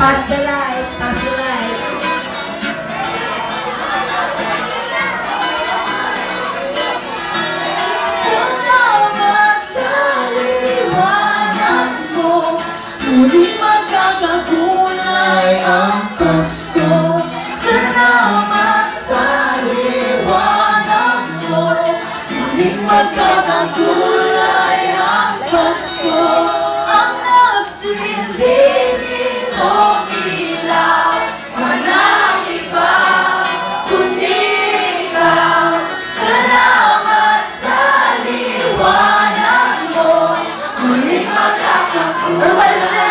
Pass the light, pass the light. Muling magkakakulay ang Pasko Salamat sa liwanag mo Muling magkakakulay magkakakulay ang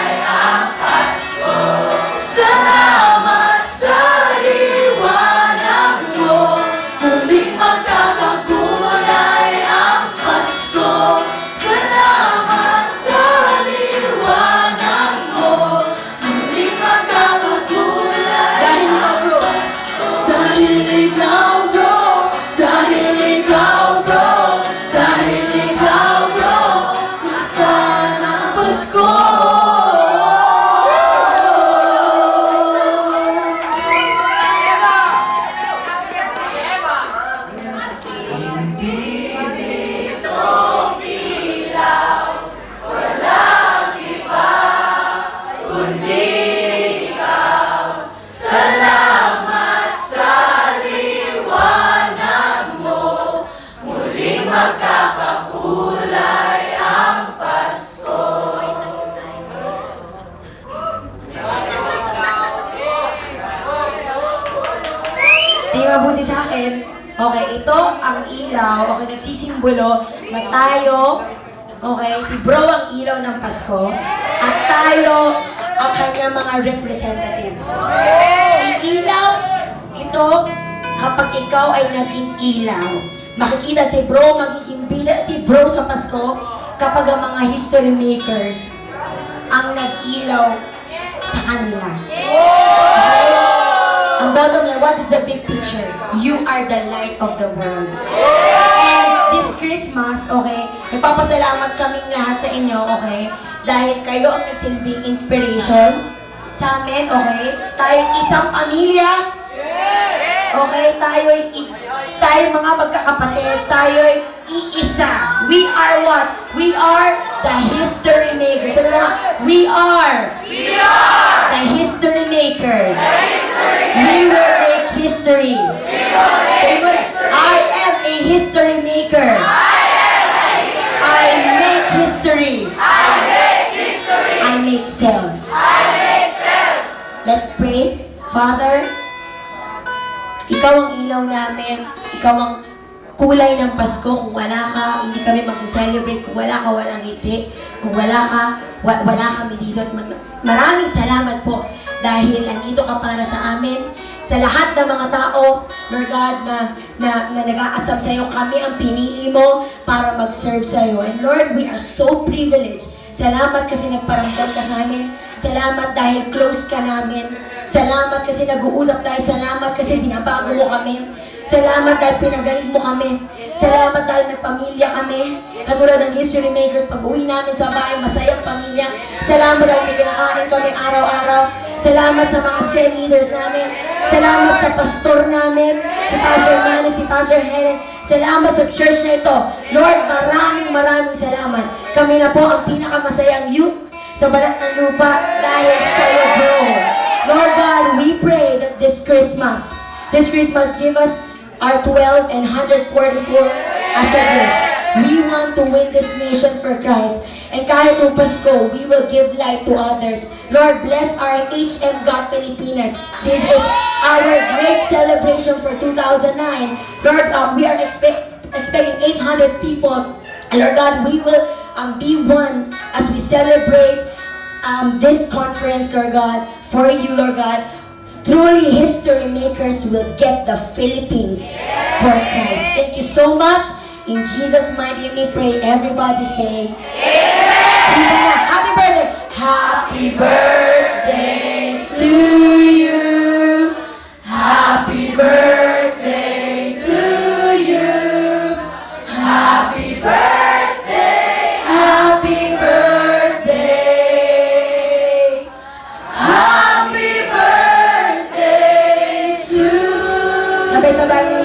Okay, ito ang ilaw. Okay, nagsisimbolo na tayo, okay, si bro ang ilaw ng Pasko, at tayo ang kanyang mga representatives. Ang ilaw, ito, kapag ikaw ay naging ilaw, makikita si bro, magiging bila si bro sa Pasko kapag ang mga history makers ang nag-ilaw sa kanila. Okay? Ang bottom line, what is the big picture? You are the light of the world. And this Christmas, okay, nagpapasalamat kaming lahat sa inyo, okay? Dahil kayo ang nagsilbing inspiration sa amin, okay? Tayo isang pamilya. Okay, tayo'y i- tayo mga magkakapatid, tayo'y iisa. We are what? We are the history makers. Ano nga? We are. We are. The history makers. We will make history. Say I am a history maker. I make history. I make sales. Let's pray. Father, ikaw ang ilaw namin. Ikaw ang kulay ng Pasko. Kung wala ka, hindi kami mag-celebrate. Kung wala ka, walang ngiti. Kung wala ka, wa- wala kami dito. At maraming salamat po dahil nandito ka para sa amin. Sa lahat ng mga tao, Lord God, na, na, na nag-aasam sa iyo, kami ang pinili mo para mag-serve sa iyo. And Lord, we are so privileged. Salamat kasi nagparamdam ka sa amin. Salamat dahil close ka namin. Salamat kasi nag-uusap tayo. Salamat kasi binabago mo kami. Salamat dahil pinagaling mo kami. Salamat dahil may pamilya kami. Katulad ng history makers, pag uwi namin sa bahay, masayang pamilya. Salamat dahil may kinakain kami araw-araw. Salamat sa mga cell leaders namin. Salamat sa pastor namin, si Pastor Manny, si Pastor Helen. Salamat sa church na ito. Lord, maraming maraming salamat. Kami na po ang pinakamasayang youth sa balat ng lupa dahil sa iyo, bro. Lord God, we pray that this Christmas, this Christmas, give us our 12 and 144 as a gift. We want to win this nation for Christ. And kahit nung Pasko, we will give light to others. Lord, bless our HM God Pilipinas. This is our great celebration for 2009. Lord, uh, we are expect, expecting 800 people. And Lord God, we will um, be one as we celebrate um, this conference, Lord God, for you, Lord God. Truly, history makers will get the Philippines for Christ. Thank you so much. In Jesus' mighty name we pray. Everybody say, Amen. Happy birthday. Happy birthday to you. Happy birthday to you. Happy birthday. Happy birthday. Happy birthday to Sabay-sabay na ipan.